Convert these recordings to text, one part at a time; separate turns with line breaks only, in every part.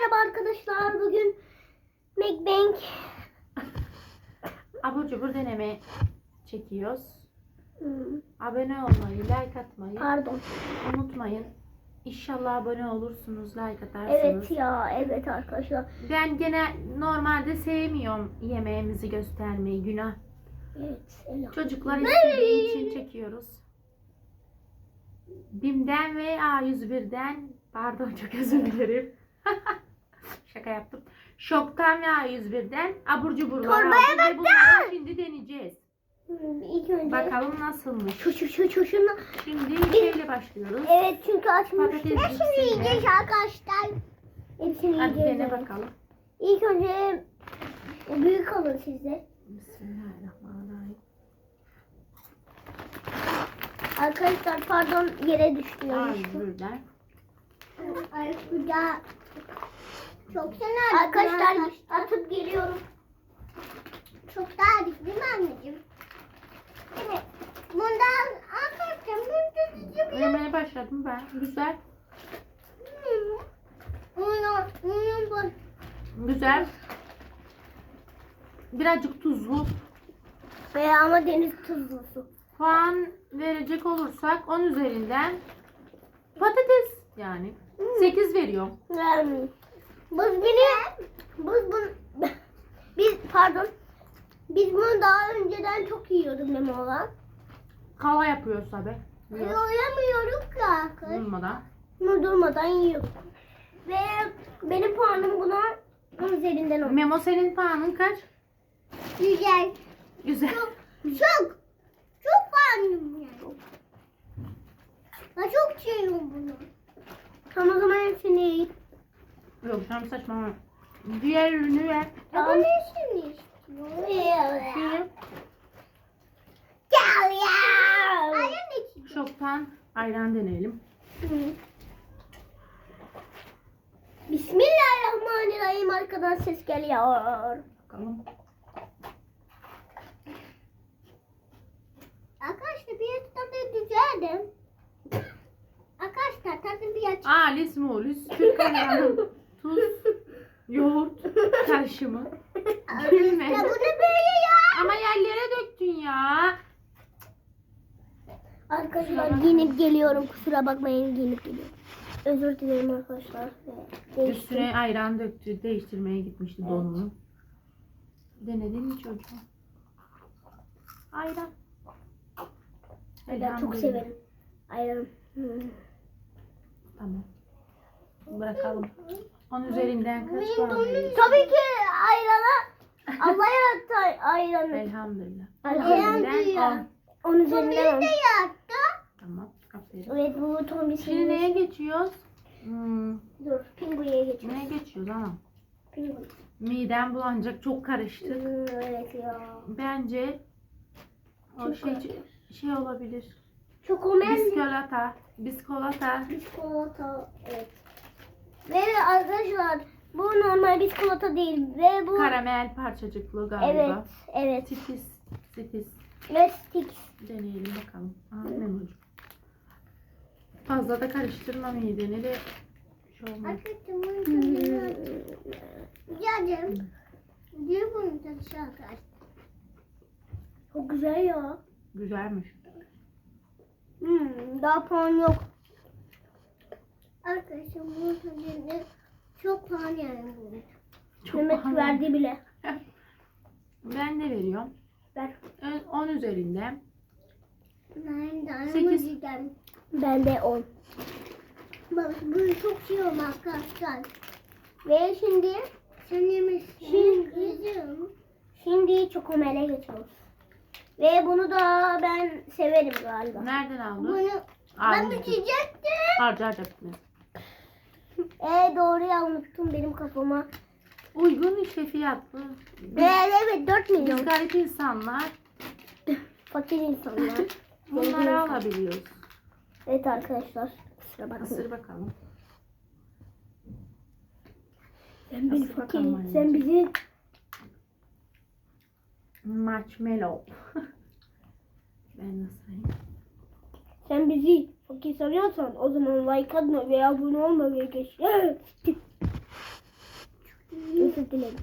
Merhaba arkadaşlar. Bugün McBank
Abur cubur deneme çekiyoruz.
Hmm,
Abone olmayı, like atmayı
pardon.
unutmayın. İnşallah abone olursunuz, like atarsınız.
Evet ya evet arkadaşlar.
Ben gene normalde sevmiyorum yemeğimizi göstermeyi, günah.
Evet selam.
Çocuklar istediği için çekiyoruz. BİM'den ve A101'den, pardon çok özür dilerim. Şaka yaptım. Şoktan ve A101'den abur cuburlar
Torbaya
aldık ve bunları şimdi deneyeceğiz.
Hmm, İlk önce
Bakalım nasılmış.
şu şu şu şu şunu.
Şimdi şeyle başlıyoruz.
Evet çünkü açmıştım.
Patates cipsiyle.
yiyeceğiz arkadaşlar. Hepsini
Hadi
yiyeceğiz.
dene bakalım.
İlk önce o büyük alın sizde.
Bismillahirrahmanirrahim.
Arkadaşlar pardon yere düştü.
A101'den.
Ay güzel. Çok güzel. Arkadaşlar atıp geliyorum. Çok daha değil mi anneciğim? Evet. Bundan arkadaşlar ben de
Yemeye başladım ben. Güzel.
Onu, onu bak.
Güzel. Birazcık tuzlu.
Veya ama deniz tuzlusu.
Puan verecek olursak 10 üzerinden patates yani. 8 veriyorum.
Yani. Biz beni, biz bunu, biz pardon, biz bunu daha önceden çok yiyorduk Memo'la.
Kava yapıyoruz tabi.
Uyuyamıyoruz ki arkadaşlar.
Durmadan.
Bunu durmadan yiyor. Ve benim puanım buna 10 üzerinden 10.
Memo senin puanın kaç?
Güzel.
Güzel.
Çok, çok, çok puanım yani. Ben çok seviyorum bunu. Tamam o zaman.
Yok canım saçmalama. Diğer ürünü ver.
Ama. Ayın içi.
şoktan ayran deneyelim.
Bismillahirrahmanirrahim arkadan ses geliyor.
Bakalım.
Arkadaşlar bir tadı güzeldi. Arkadaşlar tadı bir aç.
Alis molis Türk ayranı. Tuz, yoğurt karışımı. Gülme.
Ya bu ne böyle ya?
Ama yerlere döktün ya.
Arkadaşlar giyinip geliyorum kusura bakmayın giyinip geliyorum. Özür dilerim arkadaşlar. Değiştim.
Üstüne ayran döktü. Değiştirmeye gitmişti donunu. Denedin mi çocuğum? Ayran.
Ben çok
Elhamdülillah.
severim. Ayran. Hmm.
Tamam. Bırakalım. 10 üzerinden kaç puan veriyorsun?
Tabii ki ayrana Allah yarattı ayranı.
Elhamdülillah. 10
Elhamdülillah.
üzerinden 10.
10 üzerinden 10. yarattı.
Tamam. Aferin.
Evet bu Tommy
Şimdi neye geçiyoruz? Hmm,
Dur pinguye geçiyor.
neye geçiyoruz ama?
Pingu.
Midem bulanacak. Çok karıştı.
Hmm, evet ya.
Bence o
Çok
şey,
karıştı.
şey olabilir.
Çokomel
Biskolata. Biskolata.
biskolata. Evet. Arkadaşlar bu normal biskolata değil ve bu
Karamel parçacıklı galiba.
evet evet
Stifis. Stifis.
ve sticks.
Deneyelim bakalım. Aa, memocu. Fazla da karıştırma mideni de şey olmaz.
Ricacığım. Diyor bunun tadı şu arkadaşlar. Çok güzel ya.
Güzelmiş.
Hmm, daha puan yok. Arkadaşlar bunun tadını çok puan yani.
Çok
Mehmet
pahalı.
verdi bile.
Ben de veriyorum.
Ver.
Ö- 10 üzerinden.
Ben de
Sekiz.
Ben de 10. Bak bunu çok seviyorum arkadaşlar. Ve şimdi sen yemişsin. Şimdi, şimdi çokomele geçiyoruz. Ve bunu da ben severim galiba.
Nereden aldın?
Bunu
Aa,
ben
unuttum.
bitecektim.
Harca harca bitmez.
E doğru ya unuttum benim kafama.
Uygun işte fiyatlı.
Ve evet 4
Biz
milyon.
garip insanlar
Fakir insanlar.
bunları alabiliyoruz.
Evet arkadaşlar. Kusura bakmayın.
Isır bakalım.
Sen beni fakir, sen bizi
Marshmallow. ben nasıl
Sen bizi fakir sanıyorsan o zaman like atma veya abone olma ve geç. özür dilerim.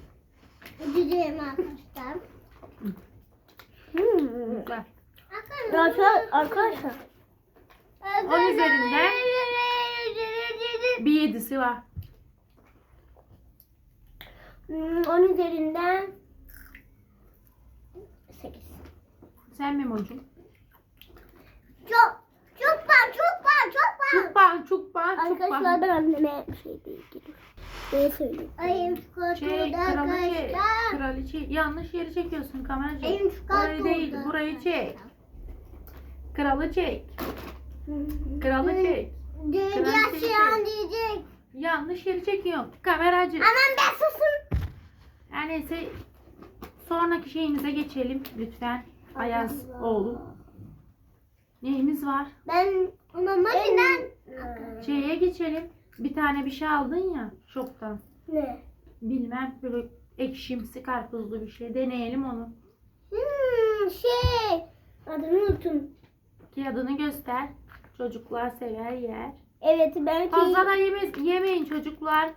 Özür dilerim arkadaşlar. Hmm. Arkadaşlar, arkadaşlar.
On üzerinden bir yedisi var.
Hmm, 10 üzerinden 8.
Sen Memo'cum.
Çok çok ban çok ban çok
Çok ban, çok
Arkadaşlar ben anneme şey değil gidiyorum. Ne söyleyeyim? Ayım
Şey, kraliçe, kraliçe. Yanlış yeri çekiyorsun kameracı.
Ayım
Orayı değil, burayı çek. Kralı çek. Kralı çek.
Dünya
Kraliçeyi
şey
çek.
diyecek.
Yanlış yeri çekiyorsun. Kameracı.
Aman be susun.
Her neyse sonraki şeyimize geçelim lütfen. Ayaz
Allah.
oğlu. Neyimiz var?
Ben ona makinden.
Şeye geçelim. Bir tane bir şey aldın ya şoktan.
Ne?
Bilmem böyle ekşimsi karpuzlu bir şey. Deneyelim onu.
Hmm, şey. Adını unuttum.
Ki adını göster. Çocuklar sever yer.
Evet belki.
Fazla da yeme, yemeyin çocuklar.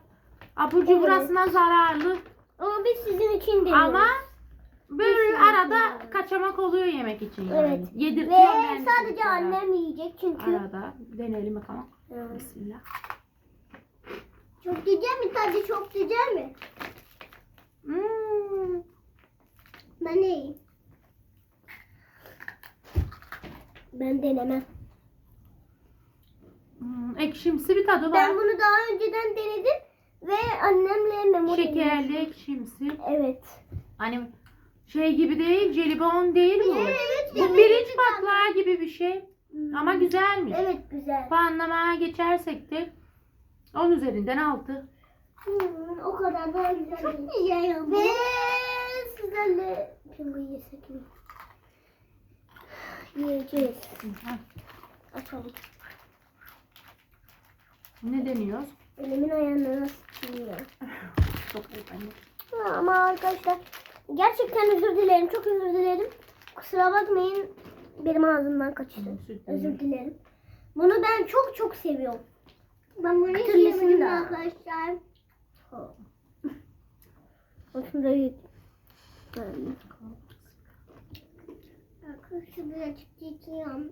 Abur cubur
Evet.
zararlı.
Ama biz sizin için deniyoruz.
Ama böyle
Kesinlikle.
arada kaçamak oluyor yemek için yani.
Evet.
Yedirtiyor
Ve
ben
sadece
çocuklara.
annem yiyecek çünkü.
Arada deneyelim bakalım.
Evet.
Bismillah.
Çok güzel mi? Tadı çok güzel mi?
Hmm.
Ben de yiyeyim. Ben denemem.
Hmm, ekşimsi bir tadı var.
Ben bunu daha önceden denedim ve annemle memori
Şekerli, ekşimsi.
Evet.
Hani şey gibi değil, jelibon değil bu.
Evet,
Bu
evet,
pirinç
güzel.
patlağı gibi bir şey. Ama güzelmiş.
Evet güzel.
Puanlamaya geçersek de 10 üzerinden 6.
Hmm, o kadar da güzel. Çok güzel Ve sizlerle pingu yesek mi? Yiyeceğiz. Açalım.
Ne deniyoruz?
Elimin ayağını nasıl tutuyor?
Çok anne.
Ha, Ama arkadaşlar gerçekten özür dilerim. Çok özür dilerim. Kusura bakmayın. Benim ağzımdan kaçtı. Özür dilerim. Bunu ben çok çok seviyorum. Ben bunu
seviyorum
arkadaşlar. Bakın da yiyeyim.
Arkadaşlar birazcık çekiyorum.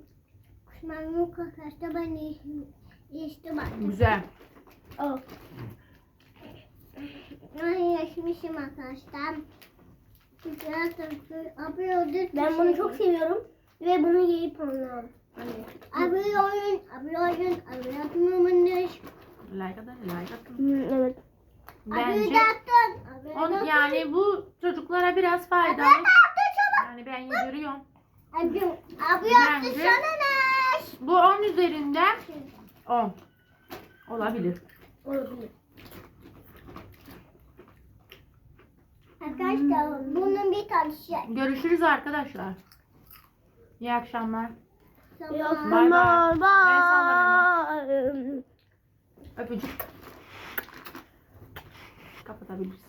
Kuşman yok arkadaşlar ben yeştim. Yeştim artık.
Güzel.
Oh.
Ben yaşmışım arkadaşlar. Güzel tabii. Abi öldü.
Ben bunu çok seviyorum. Ve bunu yiyip anlıyorum. Anne.
Abi oyun. Abi oyun. Abi yapmamış.
Like atın, like.
Hmm, evet.
Abi
Bence on, yani bu çocuklara biraz faydalı.
Abi dağıttın çabuk.
Yani ben yediriyorum.
Abi, abi yaptı
Bence-? Bu 10 üzerinden 10. Olabilir.
Olabilir.
Arkadaşlar bunun bir tane şey.
Görüşürüz arkadaşlar. İyi akşamlar.
Tamam.
Bay bay.
Bye bye.
Öpücük. Kapatabiliriz.